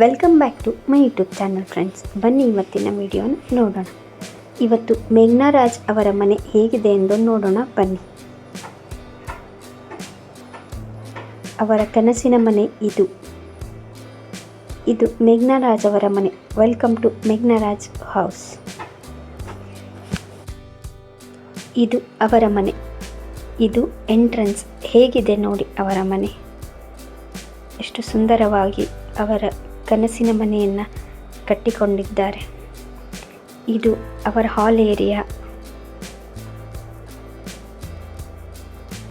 Welcome back to my YouTube channel friends ಬನ್ನಿ ಇವತ್ತಿನ ವಿಡಿಯೋನ ನೋಡೋಣ. ಇವತ್ತು ಮೇಘ್ನಾರಾಜ್ ಅವರ ಮನೆ ಹೇಗಿದೆ ಎಂದು ನೋಡೋಣ, ಬನ್ನಿ. ಅವರ ಕನಸಿನ ಮನೆ ಇದು. ಇದು ಮೇಘ್ನಾರಾಜ್ ಅವರ ಮನೆ. ವೆಲ್ಕಮ್ ಟು ಮೇಘ್ನಾರಾಜ್ ಹೌಸ್ ಇದು ಅವರ ಮನೆ. ಇದು ಎಂಟ್ರೆನ್ಸ್ ಹೇಗಿದೆ ನೋಡಿ ಅವರ ಮನೆ. ಎಷ್ಟು ಸುಂದರವಾಗಿ ಅವರ ಕನಸಿನ ಮನೆಯನ್ನು ಕಟ್ಟಿಕೊಂಡಿದ್ದಾರೆ. ಇದು ಅವರ ಹಾಲ್ ಏರಿಯಾ.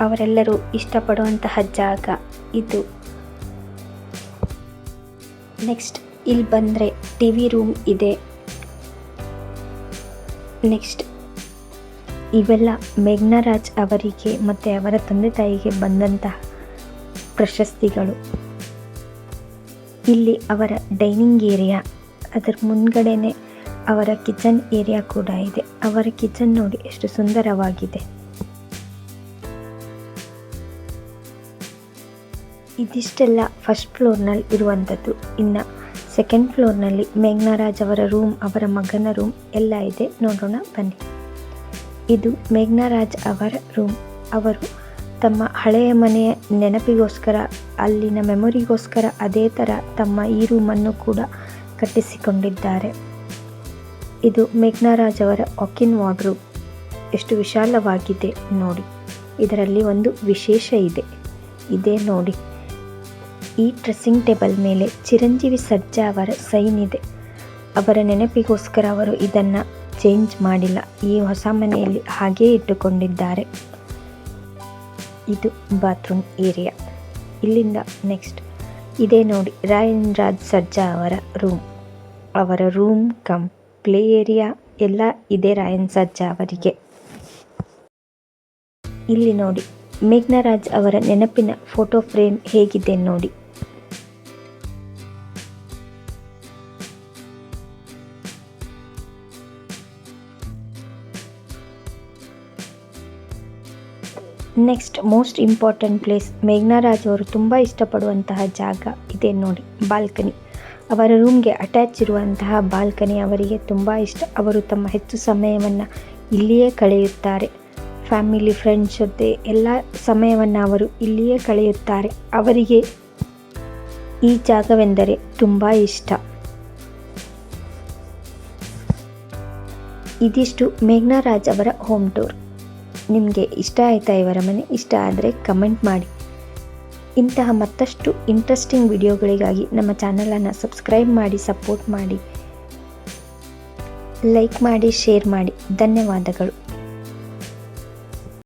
ಅವರೆಲ್ಲರೂ ಇಷ್ಟಪಡುವಂತಹ ಜಾಗ ಇದು. ನೆಕ್ಸ್ಟ್ ಇಲ್ಲಿ ಬಂದರೆ ಟಿ ವಿ ರೂಮ್ ಇದೆ. ನೆಕ್ಸ್ಟ್ ಇವೆಲ್ಲ ಮೇಘ್ನರಾಜ್ ಅವರಿಗೆ ಮತ್ತು ಅವರ ತಂದೆ ತಾಯಿಗೆ ಬಂದಂತಹ ಪ್ರಶಸ್ತಿಗಳು. ಇಲ್ಲಿ ಅವರ ಡೈನಿಂಗ್ ಏರಿಯಾ, ಅದರ ಮುಂದ್ಗಡೆನೆ ಅವರ ಕಿಚನ್ ಏರಿಯಾ ಕೂಡ ಇದೆ. ಅವರ ಕಿಚನ್ ನೋಡಿ ಎಷ್ಟು ಸುಂದರವಾಗಿದೆ. ಇದಿಷ್ಟೆಲ್ಲ ಫಸ್ಟ್ ಫ್ಲೋರ್ನಲ್ಲಿ ಇರುವಂಥದ್ದು. ಇನ್ನು ಸೆಕೆಂಡ್ ಫ್ಲೋರ್ನಲ್ಲಿ ಮೇಘ್ನಾರಾಜ್ ಅವರ ರೂಮ್, ಅವರ ಮಗನ ರೂಮ್ ಎಲ್ಲ ಇದೆ. ನೋಡೋಣ, ಬನ್ನಿ. ಇದು ಮೇಘ್ನಾರಾಜ್ ಅವರ ರೂಮ್. ಅವರು ತಮ್ಮ ಹಳೆಯ ಮನೆಯ ನೆನಪಿಗೋಸ್ಕರ, ಅಲ್ಲಿನ ಮೆಮೊರಿಗೋಸ್ಕರ ಅದೇ ಥರ ತಮ್ಮ ಈ ರೂಮನ್ನು ಕೂಡ ಕಟ್ಟಿಸಿಕೊಂಡಿದ್ದಾರೆ. ಇದು ಮೇಘ್ನಾರಾಜ್ ಅವರ ವಾಕಿನ್ ವಾರ್ಡ್ರೂಮ್ ಎಷ್ಟು ವಿಶಾಲವಾಗಿದೆ ನೋಡಿ. ಇದರಲ್ಲಿ ಒಂದು ವಿಶೇಷ ಇದೆ. ಇದೇ ನೋಡಿ. ಈ ಡ್ರೆಸ್ಸಿಂಗ್ ಟೇಬಲ್ ಮೇಲೆ ಚಿರಂಜೀವಿ ಸರ್ಜಾ ಅವರ ಸೈನ್ ಇದೆ. ಅವರ ನೆನಪಿಗೋಸ್ಕರ ಅವರು ಇದನ್ನು ಚೇಂಜ್ ಮಾಡಿಲ್ಲ. ಈ ಹೊಸ ಮನೆಯಲ್ಲಿ ಹಾಗೇ ಇಟ್ಟುಕೊಂಡಿದ್ದಾರೆ. ಇದು ಬಾತ್ರೂಮ್ ಏರಿಯಾ. ಇಲ್ಲಿಂದ ನೆಕ್ಸ್ಟ್. ಇದೇ ನೋಡಿ ರಾಯನ್ ರಾಜ್ ಸರ್ಜಾ ಅವರ ರೂಮ್. ಅವರ ರೂಮ್ ಕಮ್, ಪ್ಲೇ ಏರಿಯಾ ಎಲ್ಲ ಇದೆ ರಾಯನ್ ಸರ್ಜಾ ಅವರಿಗೆ. ಇಲ್ಲಿ ನೋಡಿ, ಮೇಘ್ನರಾಜ್ ಅವರ ನೆನಪಿನ ಫೋಟೋ ಫ್ರೇಮ್ ಹೇಗಿದೆ ನೋಡಿ. Next most important place Meghana Raj ಅವರು ತುಂಬ ಇಷ್ಟಪಡುವಂತಹ ಜಾಗ, ಇದೆ ನೋಡಿ ಬಾಲ್ಕನಿ ಅವರ ರೂಮ್ಗೆ ಅಟ್ಯಾಚ್ ಇರುವಂತಹ ಬಾಲ್ಕನಿ ಅವರಿಗೆ ತುಂಬ ಇಷ್ಟ. ಅವರು ತಮ್ಮ ಹೆಚ್ಚು ಸಮಯವನ್ನು ಇಲ್ಲಿಯೇ ಕಳೆಯುತ್ತಾರೆ. ಫ್ಯಾಮಿಲಿ ಫ್ರೆಂಡ್ಸ್ ಜೊತೆ ಎಲ್ಲ ಸಮಯವನ್ನು ಅವರು ಇಲ್ಲಿಯೇ ಕಳೆಯುತ್ತಾರೆ. ಅವರಿಗೆ ಈ ಜಾಗವೆಂದರೆ ತುಂಬ ಇಷ್ಟ. ಇದಿಷ್ಟು ಮೇಘ್ನಾರಾಜ್ ಅವರ ಹೋಮ್ ಟೂರ್ ನಿಮಗೆ ಇಷ್ಟ ಆಯಿತಾ ಇವರ ಮನೆ? ಇಷ್ಟ ಆದರೆ ಕಮೆಂಟ್ ಮಾಡಿ. ಇಂತಹ ಮತ್ತಷ್ಟು ಇಂಟ್ರೆಸ್ಟಿಂಗ್ ವಿಡಿಯೋಗಳಿಗಾಗಿ ನಮ್ಮ ಚಾನಲನ್ನು ಸಬ್ಸ್ಕ್ರೈಬ್ ಮಾಡಿ ಸಪೋರ್ಟ್ ಮಾಡಿ. ಲೈಕ್ ಮಾಡಿ ಶೇರ್ ಮಾಡಿ. ಧನ್ಯವಾದಗಳು.